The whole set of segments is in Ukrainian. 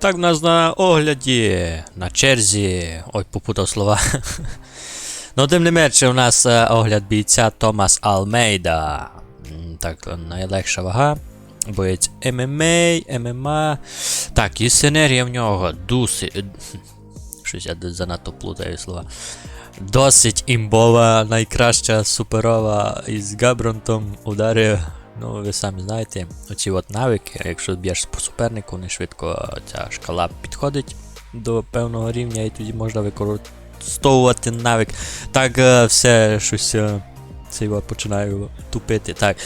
Так, в нас на огляді, на черзі. Ой, попутав слова. ну, тим не менше, у нас е, огляд бійця Томас Алмейда. Так, найлегша вага. Боєць ММА, ММА. Так, і синергія в нього досить. е, Щось я занадто плутаю слова. Досить імбова, найкраща суперова із Габронтом удари. Ну, ви самі знаєте, оці от навики, якщо б'єш по супернику, вони швидко ця шкала підходить до певного рівня, і тоді можна використовувати навик. Так, е, все щось е, цей от починаю тупити. Так.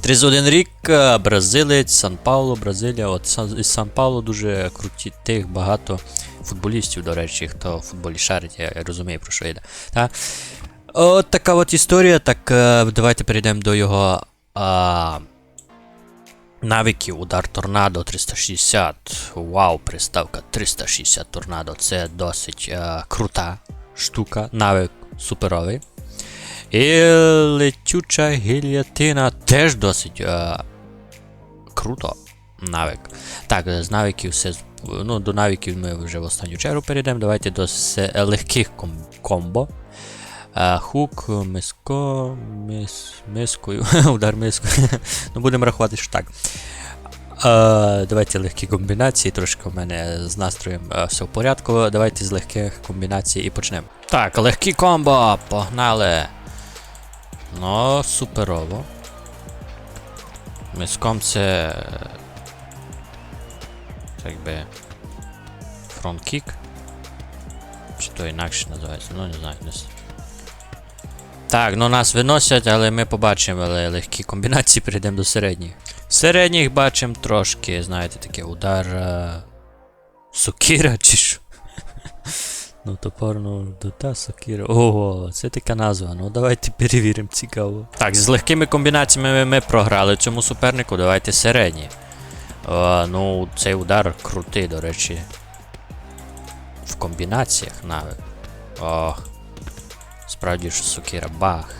31 рік, е, бразилець, Сан Пауло, Бразилія. От із Сан Пауло дуже круті тих багато футболістів, до речі, хто в футболі шарить, я розумію, про що йде. Так? От така от історія. Так, давайте перейдемо до його а, навиків. Удар торнадо 360. Вау, приставка 360 торнадо. Це досить е, крута штука. Навик суперовий. І летюча гільятина теж досить е, круто. Навик. Так, з навиків все. Ну, до навиків ми вже в останню чергу перейдемо. Давайте до легких ком- комбо. Хук, миско, мис, мискою, удар мискою. ну, будемо рахувати, що так. Е, давайте легкі комбінації. Трошки в мене з настроєм е, все в порядку. Давайте з легких комбінацій і почнемо. Так, легкі комбо, погнали. Ну, суперово. Миском це. Так би. Фронт-кік. Чи то інакше називається, ну не знаю. Не... Так, ну нас виносять, але ми побачимо але легкі комбінації, перейдемо до середніх. Середніх бачимо трошки, знаєте, таке удар. Е... Сокира чи що? Ну, топорно дота сокира. Ого, це така назва. Ну давайте перевіримо, цікаво. Так, з легкими комбінаціями ми програли цьому супернику. Давайте середні. Е, ну, цей удар крутий, до речі. В комбінаціях навик. Ох. Справді ж сокира. Бах.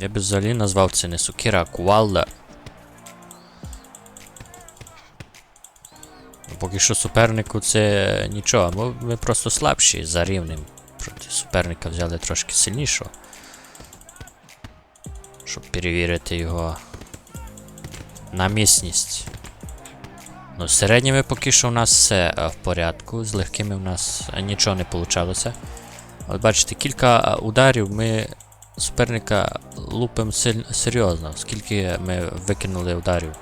Я би взагалі назвав це не сокира, а кувалда. Ну, Поки що супернику це нічого, ми, просто слабші за рівнем. Проти суперника взяли трошки сильнішого. Щоб перевірити його на міцність. Ну, середніми поки що у нас все е, в порядку, з легкими у нас нічого не вийшло. От бачите, кілька е, ударів ми суперника лупимо серйозно, скільки ми викинули ударів.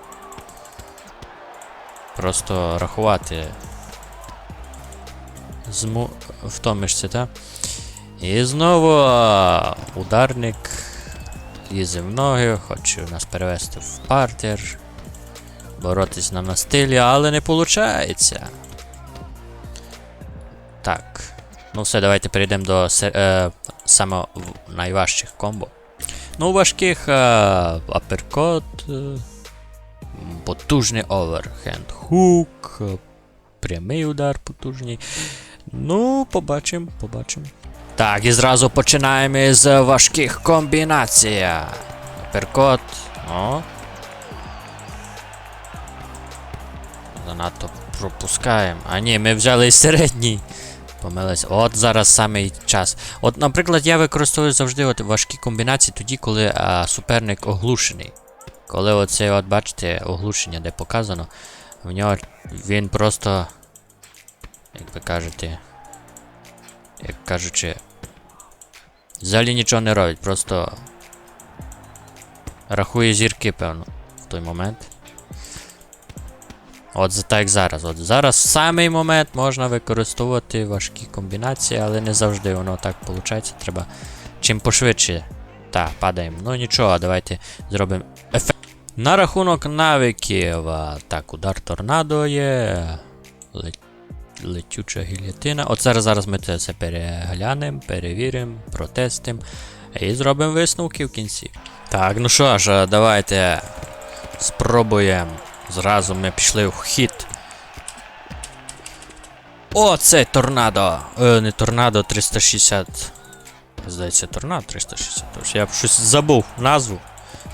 Просто рахувати. Зму... Втомишся, так? І знову ударник лізе в ноги, хоче нас перевести в партер. Боротись на настилі, але не виходить. Так. Ну все, давайте перейдемо до е, саме найважчих комбо. Ну, важких е, аперкот. Е, потужний оверхенд хук, е, прямий удар потужний. Ну, побачимо, побачимо. Так, і зразу починаємо з важких комбінацій. Аперкот. О. Занадто пропускаємо. А ні, ми взяли середній. Помились. От зараз самий час. От, наприклад, я використовую завжди от важкі комбінації тоді, коли а, суперник оглушений. Коли оце, от бачите, оглушення, де показано, в нього він просто, як ви кажете, як кажучи, взагалі нічого не робить, просто рахує зірки, певно, в той момент. От так зараз. От зараз в самий момент можна використовувати важкі комбінації, але не завжди воно так виходить. Треба чим пошвидше. Так, падаємо. Ну нічого, давайте зробимо ефект. На рахунок навиків. Так, удар торнадо є. ле- Летюча гільятина. От зараз, зараз ми це все переглянемо, перевіримо, протестимо і зробимо висновки в кінці. Так, ну що ж, давайте спробуємо. Зразу ми пішли в хід. О, це торнадо! Е, не торнадо 360. Здається, торнадо 360. Тож я б щось забув назву.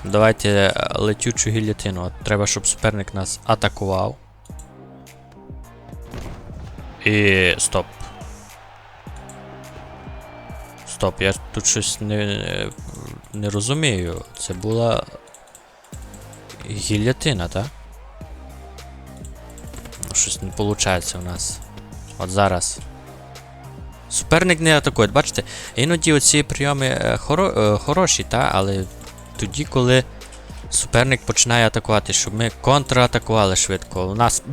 Давайте е, летючу гільятину. От треба, щоб суперник нас атакував. І. стоп. Стоп, я тут щось не, не розумію. Це була гільятина, так? Щось не виходить у нас. От зараз. Суперник не атакує, бачите? Іноді оці прийоми е, хоро, е, хороші, та, але тоді, коли суперник починає атакувати, щоб ми контратакували швидко. У нас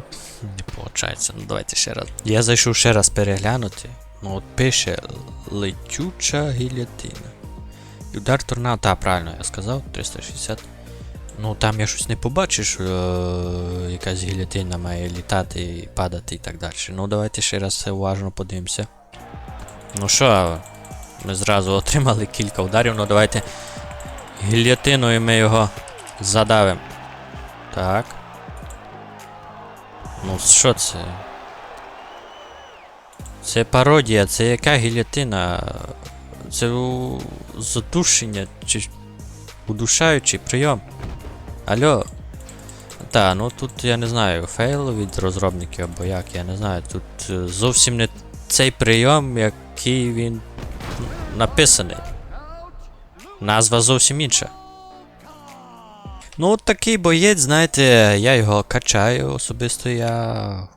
не виходить. Ну давайте ще раз. Я зайшов ще раз переглянути. Ну от пише летюча гільятина. І удар торнадо, так, правильно я сказав, 360. Ну там я щось не побачив, що е, якась гільятина має літати і падати і так далі. Ну давайте ще раз це уважно подивимося. Ну що, ми зразу отримали кілька ударів, ну давайте гільятиною ми його задавимо. Так. Ну що це? Це пародія, це яка гільятина? Це задушення чи удушаючий прийом. Алло. Та, ну тут я не знаю, фейл від розробників або як, я не знаю. Тут е, зовсім не цей прийом, який він написаний. Назва зовсім інша. Ну, от такий боєць, знаєте, я його качаю особисто я.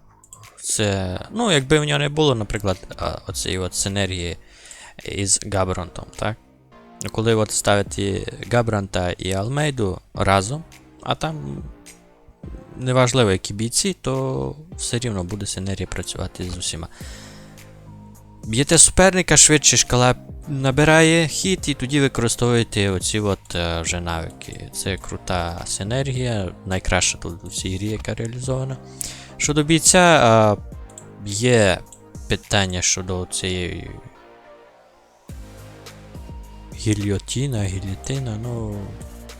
Це. Ну, якби в нього не було, наприклад, оцієї от синергії із Габронтом, так? Коли от ставити Габранта і Алмейду разом, а там неважливо, які бійці, то все рівно буде синергія працювати з усіма. Б'єте суперника, швидше шкала набирає хід, і тоді використовуєте оці от е, вже навики. Це крута синергія, найкраща тут у всій грі, яка реалізована. Щодо бійця, е, є питання щодо цієї гільйотіна, гільйотина, ну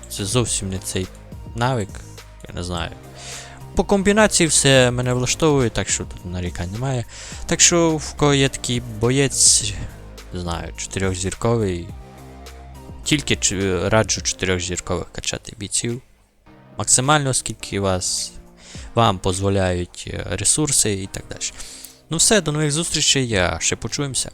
це зовсім не цей навик, я не знаю. По комбінації все мене влаштовує, так що тут нарікань немає. Так що в кого є такий боєць, не знаю, чотирьохзірковий. Тільки раджу чотирьохзіркових качати бійців. Максимально, скільки вас вам дозволяють е, ресурси і так далі. Ну все, до нових зустрічей, я ще почуємося.